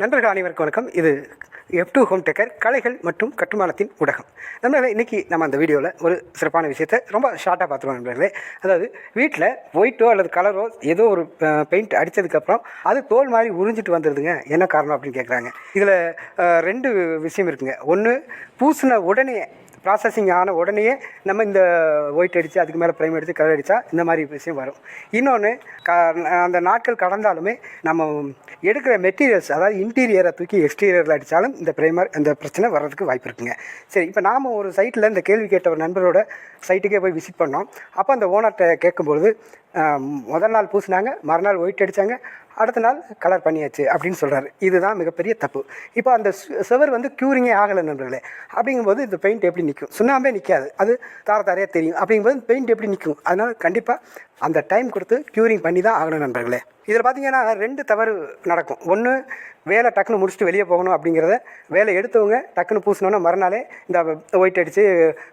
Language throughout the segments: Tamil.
நண்பர்கள் அனைவருக்கும் வணக்கம். இது எஃப் டூ ஹோம் டெக்கர் கலைகள் மற்றும் கட்டுமானத்தின் ஊடகம். நண்பர்களே இன்றைக்கி நம்ம அந்த வீடியோவில் ஒரு சிறப்பான விஷயத்தை ரொம்ப ஷார்ட்டாக பார்த்துருவோம் நண்பர்களே. அதாவது வீட்டில் ஒயிட்டோ அல்லது கலரோ ஏதோ ஒரு பெயிண்ட் அடித்ததுக்கப்புறம் அது தோல் மாதிரி உறிஞ்சிட்டு வந்துடுதுங்க என்ன காரணம் அப்படின்னு கேட்குறாங்க இதில் ரெண்டு விஷயம் இருக்குங்க. ஒன்று பூசின உடனே ப்ராசஸிங் ஆன உடனேயே நம்ம இந்த ஒயிட் அடித்து அதுக்கு மேலே ப்ரைம் எடுத்து கலர் அடித்தா இந்த மாதிரி விஷயம் வரும். இன்னொன்று க அந்த நாட்கள் கடந்தாலுமே நம்ம எடுக்கிற மெட்டீரியல்ஸ் அதாவது இன்டீரியரை தூக்கி எக்ஸ்டீரியரில் அடித்தாலும் இந்த ப்ரைமர் இந்த பிரச்சனை வர்றதுக்கு வாய்ப்பு இருக்குங்க. சரி இப்போ நாம் ஒரு சைட்டில் இந்த கேள்வி கேட்ட ஒரு நண்பரோட சைட்டுக்கே போய் விசிட் பண்ணோம். அப்போ அந்த ஓனர்கிட்ட கேட்கும்பொழுது முதல் நாள் பூசினாங்க மறுநாள் ஒயிட் அடித்தாங்க அடுத்த நாள் கலர் பண்ணியாச்சு அப்படின்னு சொல்கிறாரு இதுதான் மிகப்பெரிய தப்பு. இப்போ அந்த செவர் சுவர் வந்து க்யூரிங்கே ஆகலை நண்பர்களே. அப்படிங்கும்போது இந்த பெயிண்ட் எப்படி நிற்கும் சுண்ணாம்பே நிற்காது அது தார தாரையாக தெரியும். அப்படிங்கும்போது பெயிண்ட் எப்படி நிற்கும் அதனால் கண்டிப்பாக அந்த டைம் கொடுத்து க்யூரிங் பண்ணி தான் ஆகணும் நண்பர்களே. இதில் பார்த்தீங்கன்னா ரெண்டு தவறு நடக்கும். ஒன்று வேலை டக்குன்னு முடிச்சுட்டு வெளியே போகணும் அப்படிங்கிறத வேலை எடுத்தவங்க டக்குன்னு பூசினோன்னா மறுநாளே இந்த ஒயிட் அடித்து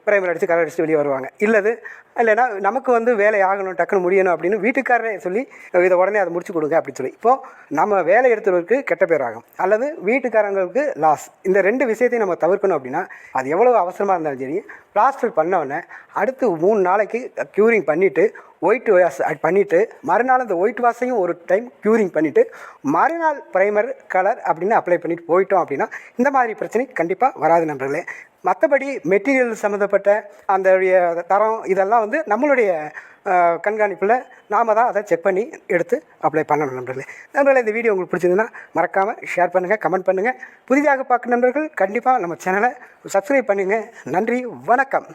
பிரைமர் அடித்து கலர் அடித்து வெளியே வருவாங்க. இல்லது இல்லைன்னா நமக்கு வந்து வேலை ஆகணும் டக்குன்னு முடியணும் அப்படின்னு வீட்டுக்காரரே சொல்லி இதை உடனே அதை முடிச்சு கொடுங்க அப்படின்னு சொல்லி. இப்போது நம்ம வேலை எடுத்தவருக்கு கெட்ட பேர் ஆகும். அல்லது வீட்டுக்காரங்களுக்கு லாஸ் இந்த ரெண்டு விஷயத்தையும் நம்ம தவிர்க்கணும் அப்படின்னா அது எவ்வளோ அவசரமாக இருந்தாலும் சரி பிளாஸ்டர் பண்ண உடனே அடுத்து மூணு நாளைக்கு க்யூரிங் பண்ணிவிட்டு ஒயிட் வாஷ் பண்ணிவிட்டு மறுநாள் அந்த ஒயிட் வாஷையும் ஒரு டைம் க்யூரிங் பண்ணிவிட்டு மறுநாள் ப்ரைமர் கலர் அப்படின்னு அப்ளை பண்ணிட்டு போயிட்டோம் அப்படின்னா இந்த மாதிரி பிரச்சனை கண்டிப்பாக வராது நண்பர்களே. மற்றபடி மெட்டீரியல் சம்மந்தப்பட்ட அந்த தரம் இதெல்லாம் வந்து நம்மளுடைய கண்காணிப்பில் நாம தான் அதை செக் பண்ணி எடுத்து அப்ளை பண்ணணும் நண்பர்களே. நண்பர்களே இந்த வீடியோ உங்களுக்கு பிடிச்சதுன்னா மறக்காமல் ஷேர் பண்ணுங்கள் கமெண்ட் பண்ணுங்கள் புதிதாக பார்க்குற நண்பர்கள் கண்டிப்பாக நம்ம சேனலை சப்ஸ்கிரைப் பண்ணுங்கள் நன்றி வணக்கம்.